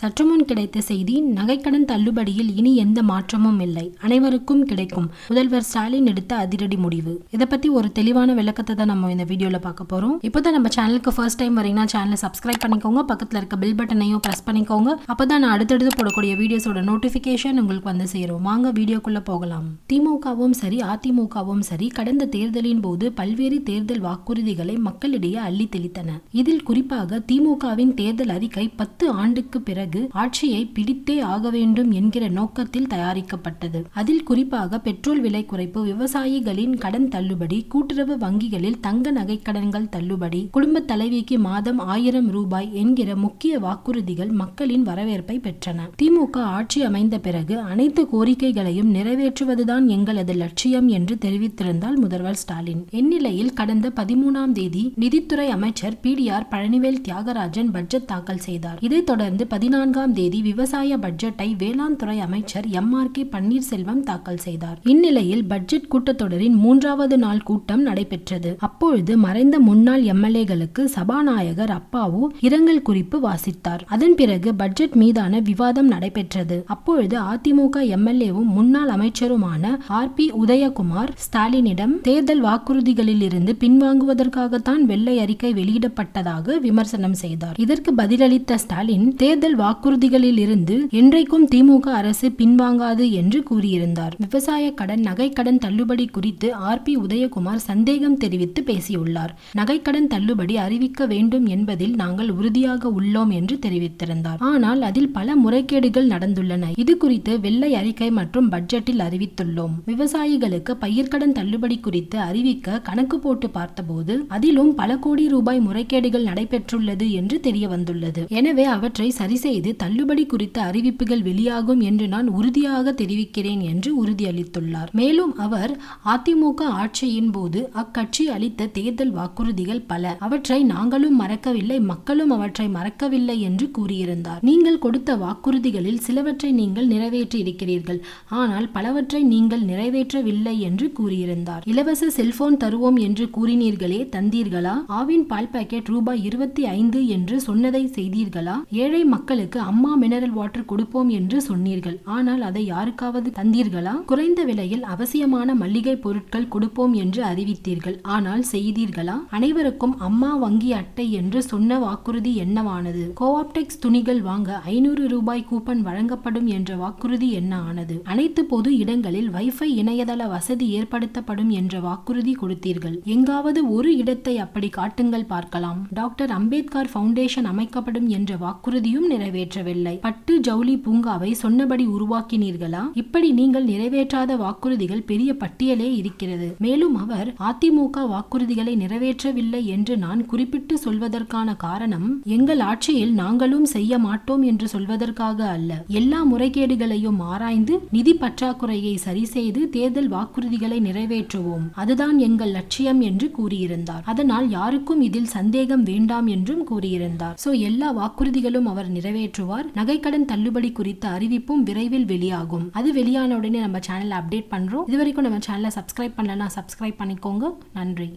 சற்றுமுன் கிடைத்த செய்தி நகைக்கடன் தள்ளுபடியில் இனி எந்த மாற்றமும் இல்லை. அனைவருக்கும் கிடைக்கும். முதல்வர் ஸ்டாலின் எடுத்த அதிரடி முடிவு. இதை பத்தி ஒரு தெளிவான விளக்கத்தை தான் நம்ம இந்த வீடியோல பார்க்க போறோம். இப்போதான் நம்ம சேனலுக்கு ஃபர்ஸ்ட் டைம் வரீங்கன்னா சேனலை சப்ஸ்கிரைப் பண்ணிக்கோங்க. பக்கத்துல இருக்க பில் பட்டனையும் பிரஸ் பண்ணிக்கோங்க. அப்பதான் நான் அடுத்தடுத்து போடக்கூடிய வீடியோஸோட நோட்டிபிகேஷன் உங்களுக்கு வந்து சேரும். வாங்க வீடியோக்குள்ள போகலாம். திமுகவும் சரி அதிமுகவும் சரி கடந்த தேர்தலின் போது பல்வேறு தேர்தல் வாக்குறுதிகளை மக்களிடையே அள்ளி தெளித்தன. இதில் குறிப்பாக திமுகவின் தேர்தல் அறிக்கை பத்து ஆண்டுக்கு பிறகு ஆட்சியை பிடித்தே ஆக வேண்டும் என்கிற நோக்கத்தில் தயாரிக்கப்பட்டது. அதில் குறிப்பாக பெட்ரோல் விலை குறைப்பு விவசாயிகளின் கடன் தள்ளுபடி கூட்டுறவு வங்கிகளில் தங்க நகை கடன்கள் தள்ளுபடி குடும்ப தலைவிக்கு மாதம் ஆயிரம் ரூபாய் என்கிற முக்கிய வாக்குறுதிகள் மக்களின் வரவேற்பை பெற்றன. திமுக ஆட்சி அமைந்த பிறகு அனைத்து கோரிக்கைகளையும் நிறைவேற்றுவதுதான் எங்களது லட்சியம் என்று தெரிவித்திருந்தால் முதல்வர் ஸ்டாலின். இந்நிலையில் கடந்த பதிமூணாம் தேதி நிதித்துறை அமைச்சர் பிடிஆர் பழனிவேல் தியாகராஜன் பட்ஜெட் தாக்கல் செய்தார். இதைத் தொடர்ந்து பதினான்காம் தேதி விவசாய பட்ஜெட்டை வேளாண் துறை அமைச்சர் எம் ஆர் கே பன்னீர்செல்வம் தாக்கல் செய்தார். இந்நிலையில் பட்ஜெட் கூட்டத்தொடரின் மூன்றாவது நாள் கூட்டம் நடைபெற்றது. அப்பொழுது மறைந்த முன்னாள் எம்எல்ஏகளுக்கு சபாநாயகர் அப்பாவு இரங்கல் குறிப்பு வாசித்தார். அதன் பிறகு பட்ஜெட் மீதான விவாதம் நடைபெற்றது. அப்பொழுது அதிமுக எம்எல்ஏவும் முன்னாள் அமைச்சருமான ஆர் பி உதயகுமார் ஸ்டாலினிடம் தேர்தல் வாக்குறுதிகளில் இருந்து பின்வாங்குவதற்காகத்தான் வெள்ளை அறிக்கை வெளியிடப்பட்டதாக விமர்சனம் செய்தார். இதற்கு பதிலளித்த ஸ்டாலின் தேர்தல் வாக்குறுதிகளில் இருந்து என்றைக்கும் திமுக அரசு பின்வாங்காது என்று கூறியிருந்தார். விவசாய கடன் நகைக்கடன் தள்ளுபடி குறித்து ஆர். பி. உதயகுமார் சந்தேகம் தெரிவித்து பேசியுள்ளார். நகைக்கடன் தள்ளுபடி அறிவிக்க வேண்டும் என்பதில் நாங்கள் உறுதியாக உள்ளோம் என்று தெரிவித்திருந்தார். ஆனால் அதில் பல முறைகேடுகள் நடந்துள்ளன. இது குறித்து வெள்ளை அறிக்கை மற்றும் பட்ஜெட்டில் அறிவித்துள்ளோம். விவசாயிகளுக்கு பயிர்க்கடன் தள்ளுபடி குறித்து அறிவிக்க கணக்கு போட்டு பார்த்தபோது அதிலும் பல கோடி ரூபாய் முறைகேடுகள் நடைபெற்றுள்ளது என்று தெரிய வந்துள்ளது எனவே அவற்றை சரி செய்து தள்ளுபடி குறித்த அறிவிப்புகள் வெளியாகும் என்று நான் உறுதியாக தெரிவிக்கிறேன் என்று உறுதியளித்துள்ளார். மேலும் அவர் அதிமுக ஆட்சியின் போது அக்கட்சி அளித்த தேர்தல் வாக்குறுதிகள் பல. அவற்றை நாங்களும் மறக்கவில்லை மக்களும் அவற்றை மறக்கவில்லை என்று கூறியிருந்தார். நீங்கள் கொடுத்த வாக்குறுதிகளில் சிலவற்றை நீங்கள் நிறைவேற்றி இருக்கிறீர்கள் ஆனால் பலவற்றை நீங்கள் நிறைவேற்றவில்லை என்று கூறியிருந்தார். இலவச செல்போன் தருவோம் என்று கூறினீர்களே தந்தீர்களா? ஆவின் பால் பாக்கெட் ரூபாய் இருபத்தி ஐந்து என்று சொன்னதை செய்தீர்களா? ஏழை மக்கள் மக்களுக்கு அம்மா மினரல் வாட்டர் கொடுப்போம் என்று சொன்னீர்கள். ஆனால் அதை யாருக்காவது தந்தீர்களா? குறைந்த விலையில் அவசியமான மல்லிகை பொருட்கள் கொடுப்போம் என்று அறிவித்தீர்கள். ஆனால் செய்தீர்களா? அனைவருக்கும் அம்மா வங்கி அட்டை என்று சொன்ன வாக்குறுதி என்னவானது? கோஆப்டெக்ஸ் துணிகள் வாங்க ஐநூறு ரூபாய் கூப்பன் வழங்கப்படும் என்ற வாக்குறுதி என்ன ஆனது? அனைத்து பொது இடங்களில் வைஃபை இணையதள வசதி ஏற்படுத்தப்படும் என்ற வாக்குறுதி கொடுத்தீர்கள். எங்காவது ஒரு இடத்தை அப்படி காட்டுங்கள் பார்க்கலாம். டாக்டர் அம்பேத்கர் ஃபவுண்டேஷன் அமைக்கப்படும் என்ற வாக்குறுதியும் நிறைவேற்றவில்லை. பட்டு ஜவுளி பூங்காவை சொன்னபடி உருவாக்கினீர்களா? இப்படி நீங்கள் நிறைவேற்றாத வாக்குறுதிகள் பெரிய பட்டியலே இருக்கிறது. மேலும் அவர் அதிமுக வாக்குறுதிகளை நிறைவேற்றவில்லை என்று நான் குறிப்பிட்டு சொல்வதற்கான காரணம் எங்கள் ஆட்சியில் நாங்களும் செய்ய மாட்டோம் என்று சொல்வதற்காக அல்ல. எல்லா முறைகேடுகளையும் ஆராய்ந்து நிதி பற்றாக்குறையை சரி செய்து தேர்தல் வாக்குறுதிகளை நிறைவேற்றுவோம். அதுதான் எங்கள் லட்சியம் என்று கூறியிருந்தார். அதனால் யாருக்கும் இதில் சந்தேகம் வேண்டாம் என்றும் கூறியிருந்தார். சோ எல்லா வாக்குறுதிகளும் அவர் நிறைவேற்றுவார். நகைக்கடன் தள்ளுபடி குறித்த அறிவிப்பும் விரைவில் வெளியாகும். அது வெளியான உடனே நம்ம சேனலை அப்டேட் பண்றோம். இது வரைக்கும் நம்ம சேனலை சப்ஸ்கிரைப் பண்ணலன்னா சப்ஸ்கிரைப் பண்ணிக்கோங்க. நன்றி.